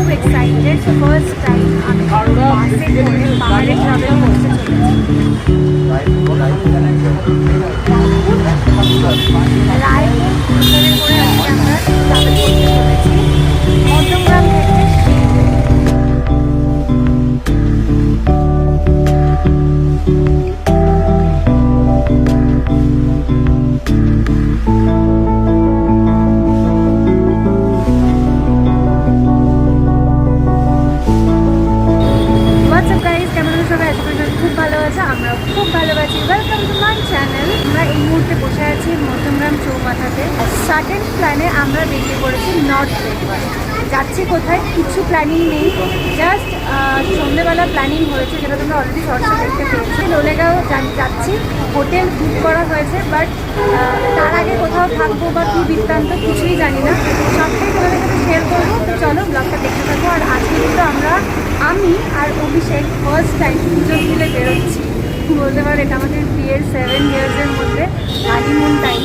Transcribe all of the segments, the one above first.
খুব excited first time আমি বাসে করে পাহাড়ে ট্রাভেল করতে চলেছি রায়পুর ট্রেনে করে আজকে আমরা ট্রাভেল করতে চলেছি পড়েছি নর্থ বেঙ্গল যাচ্ছি কোথায়? কিছু প্ল্যানিং নেই। জাস্ট সন্ধ্যেবেলা প্ল্যানিং হয়েছে, যেটা তোমরা অলরেডি শর্টসে দেখতে পেয়েছি। লোলেগাঁও যাচ্ছি। হোটেল বুক করা হয়েছে বাট তার আগে কোথাও থাকব বা কী বৃত্তান্ত কিছুই জানি না। সবটাই তোমাদের সাথে শেয়ার করব। তো চলো ব্লগটা দেখতে থাকব আর আজকে কিন্তু আমরা, আমি আর অভিষেক ফার্স্ট টাইম দুজন মিলে বেরোচ্ছি। বলতে পারো, এটা আমাদের বিয়ের সেভেন ইয়ার্সের মধ্যে হানিমুন টাইম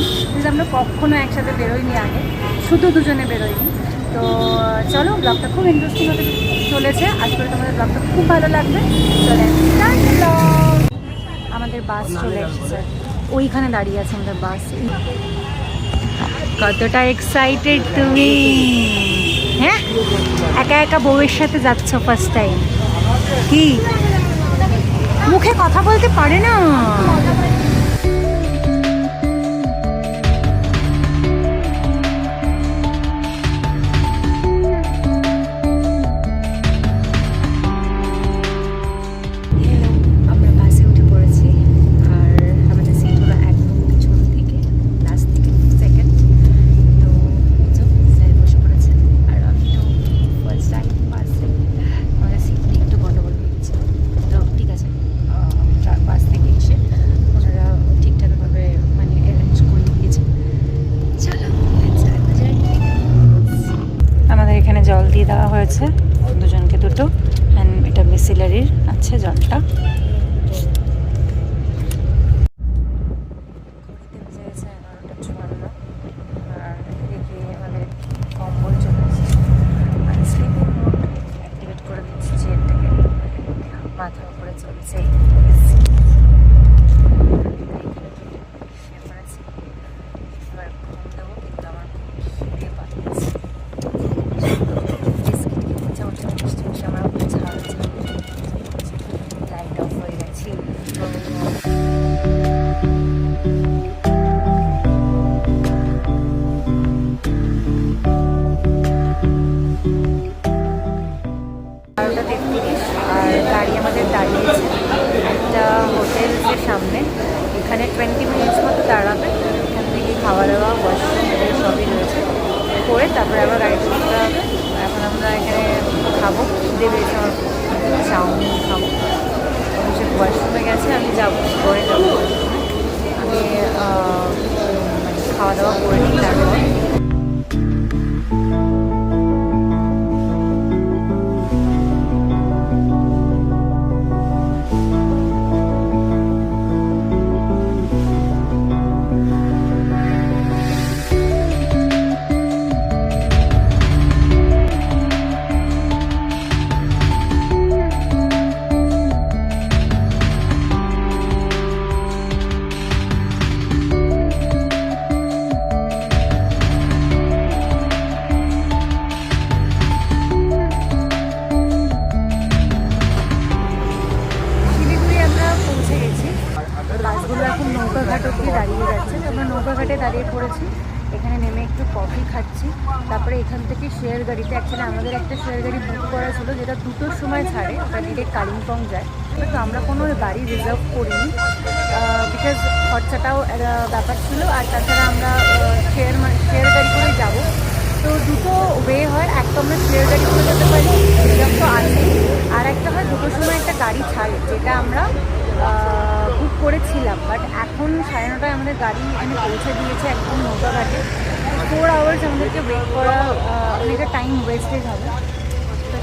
আমরা কখনো একসাথে বেরোইনি আগে। শুধু দুজনে বেরোইনি তো, চলো ব্লগটা খুব ইন্টারেস্টিং হতে চলেছে। আশা করি তোমাদের ব্লগটা খুব ভালো লাগবে। চলে আমাদের বাস চলে এসেছে। ওইখানে দাঁড়িয়ে আছে আমাদের বাস কতটা এক্সাইটেড তুমি। হ্যাঁ? একা একা বউয়ের সাথে যাচ্ছ ফার্স্ট টাইম কি? মুখে কথা বলতে পারে না। দেওয়া হয়েছে। দুজনকে দুটো। অ্যান্ড এটা মিসিলারির আছে জলটা। খাওয়া দাওয়া ওয়াশরুম সবই রয়েছে। করে তারপরে আবার গাড়িতে উঠতে হবে। এখন আমরা এখানে খাব খিদে পেয়েছে চাউমিন খাব। সে ওয়াশরুমে গেছে, আমি যাব, পরে যাব। নৌকাঘাট অব্দি দাঁড়িয়ে যাচ্ছে। আমরা নৌকাঘাটে দাঁড়িয়ে পড়েছি। এখানে নেমে একটু কফি খাচ্ছি। তারপরে এখান থেকে শেয়ার গাড়িতে অ্যাকচুয়ালি আমাদের একটা শেয়ার গাড়ি বুক করা ছিল যেটা দুটোর সময় ছাড়ে। ওটা ডিরেক্ট কালিম্পং যায়। কিন্তু আমরা কোনো গাড়ি রিজার্ভ করিনি বিকজ খরচাটাও ব্যাপার ছিল। আর তাছাড়া আমরা শেয়ার শেয়ার গাড়ি করেই যাব। তো দুটো ওয়ে হয়। একটা আমরা শেয়ার গাড়ি করে যেতে পারি রিজার্ভ তো আর একটা হয় দুটোর সময় একটা গাড়ি ছাড়ে, যেটা আমরা করেছিলাম বাট এখন সাড়ে নটায় আমাদের গাড়ি এখানে পৌঁছে দিয়েছে একদম নৌকাঘাটে ফোর আওয়ার্স আমাদেরকে ওয়েট করা অনেকটা টাইম ওয়েস্টেজ হবে।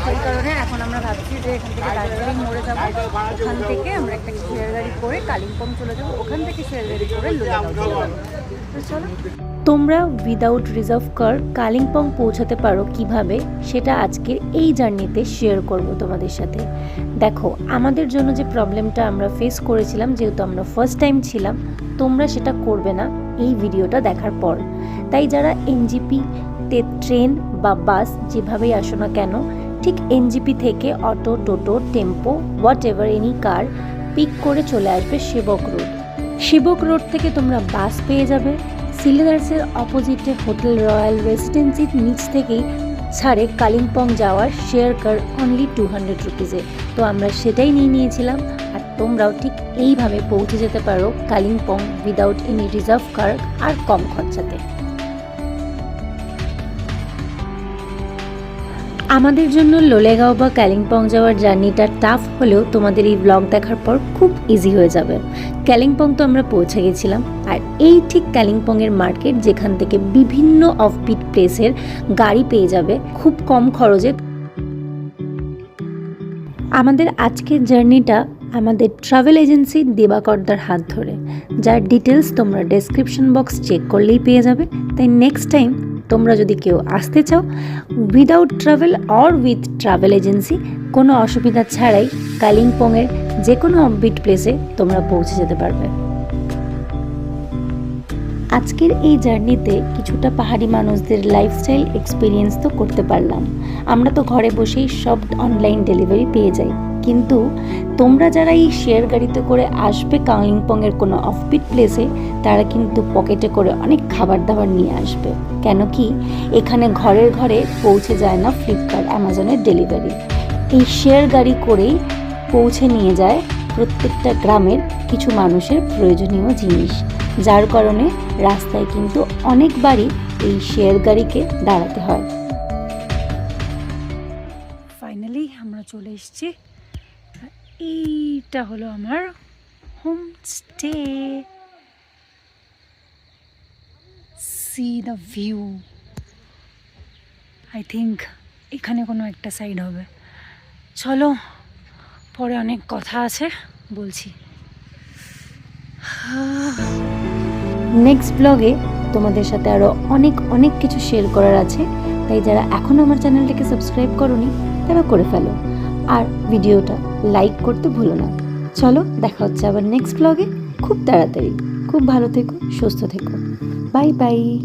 সেই কারণে এখন আমরা ভাবছি যে এখান থেকে দার্জিলিং মোড়ে ওখান থেকে আমরা একটা শেয়ার গাড়ি করে কালিম্পং চলে ওখান থেকে শেয়ার গাড়ি করে চলো তোমরা উইদাউট রিজার্ভ কার কালিম্পং পৌঁছাতে পারো কীভাবে, সেটা আজকের এই জার্নিতে শেয়ার করব তোমাদের সাথে। দেখো, আমাদের জন্য যে প্রবলেমটা আমরা ফেস করেছিলাম, যেহেতু আমরা ফার্স্ট টাইম ছিলাম, তোমরা সেটা করবে না এই ভিডিওটা দেখার পর। তাই যারা এনজিপি তে ট্রেন বা বাস যেভাবেই আসো না কেন ঠিক এনজিপি থেকে অটো, টোটো, tempo whatever any car pick করে চলে আসবে সেবক রোড সেবক রোড থেকে তোমরা বাস পেয়ে যাবে। সিলেদার্সের অপোজিটে হোটেল রয়্যাল রেসিডেন্সির নিচ থেকেই ছাড়ে কালিম্পং যাওয়ার share car only two hundred রুপিজে তো আমরা সেটাই নিয়ে নিয়েছিলাম। আর তোমরাও ঠিক এইভাবে পৌঁছে যেতে পারো Kalimpong without any reserve car আর কম খরচাতে। আমাদের জন্য লোলেগাঁও বা কালিম্পং যাওয়ার জার্নিটা টাফ হলেও তোমাদের এই ব্লগ দেখার পর খুব ইজি হয়ে যাবে। কালিম্পং তো আমরা পৌঁছে গেছিলাম, আর এই ঠিক কালিম্পংয়ের মার্কেট যেখান থেকে বিভিন্ন অফবিট প্লেসের গাড়ি পেয়ে যাবে খুব কম খরচে। আমাদের আজকের জার্নিটা আমাদের ট্রাভেল এজেন্সি দেবাকর্দার হাত ধরে। যার ডিটেলস তোমরা ডেসক্রিপশন বক্স চেক করলেই পেয়ে যাবে। তাই নেক্সট টাইম তোমরা যদি কেউ আসতে চাও without travel or with travel agency কোনো অসুবিধা ছাড়াই কালিম্পংয়ের যে কোনো অফবিট প্লেসে তোমরা পৌঁছে যেতে পারবে। আজকের এই জার্নিতে কিছুটা পাহাড়ি মানুষদের লাইফস্টাইল এক্সপিরিয়েন্স তো করতে পারলাম। আমরা তো ঘরে বসেই সব অনলাইন ডেলিভারি পেয়ে যাই। কিন্তু তোমরা যারা এই শেয়ার গাড়িতে করে আসবে কালিম্পংয়ের কোনো অফবিট প্লেসে তারা কিন্তু পকেটে করে অনেক খাবার দাবার নিয়ে আসবে। কেন কি? এখানে ঘরের ঘরে পৌঁছে যায় না ফ্লিপকার্ট অ্যামাজনের ডেলিভারি এই শেয়ার গাড়ি করেই পৌঁছে নিয়ে যায় প্রত্যেকটা গ্রামের কিছু মানুষের প্রয়োজনীয় জিনিস। যার কারণে রাস্তায় কিন্তু অনেকবারই এই শেয়ার গাড়িকে দাঁড়াতে হয়। ফাইনালি আমরা চলে এসেছি এইটা হলো আমার homestay see the view I think এখানে কোনো একটা সাইড হবে। চলো, পরে অনেক কথা আছে, বলছি। নেক্সট ব্লগে তোমাদের সাথে আরও অনেক অনেক কিছু শেয়ার করার আছে। তাই যারা এখনও আমার চ্যানেলটাকে সাবস্ক্রাইব করনি, তারা করে ফেলো। আর ভিডিওটা লাইক করতে ভুলো না। চলো দেখা হচ্ছে আবার নেক্সট ব্লগে খুব তাড়াতাড়ি। খুব ভালো থেকো, সুস্থ থেকো। Bye bye.